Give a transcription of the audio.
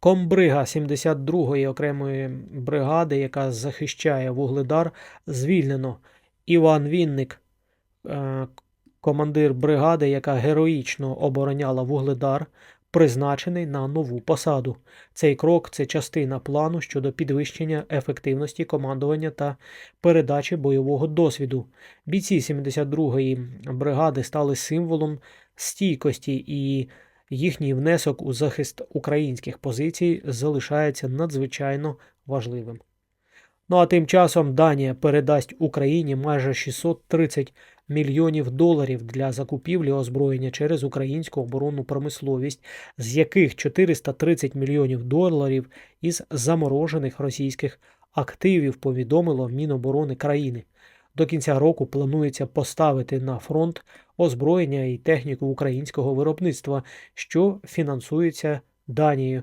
Комбрига 72-ї окремої бригади, яка захищає Вугледар, звільнено. Іван Вінник, е, командир бригади, яка героїчно обороняла Вугледар, призначений на нову посаду. Цей крок це частина плану щодо підвищення ефективності командування та передачі бойового досвіду. Бійці 72-ї бригади стали символом стійкості і їхній внесок у захист українських позицій залишається надзвичайно важливим. Ну а тим часом Данія передасть Україні майже 630 мільйонів доларів для закупівлі озброєння через українську оборонну промисловість, з яких 430 мільйонів доларів із заморожених російських активів повідомило Міноборони країни. До кінця року планується поставити на фронт озброєння і техніку українського виробництва, що фінансується Данією.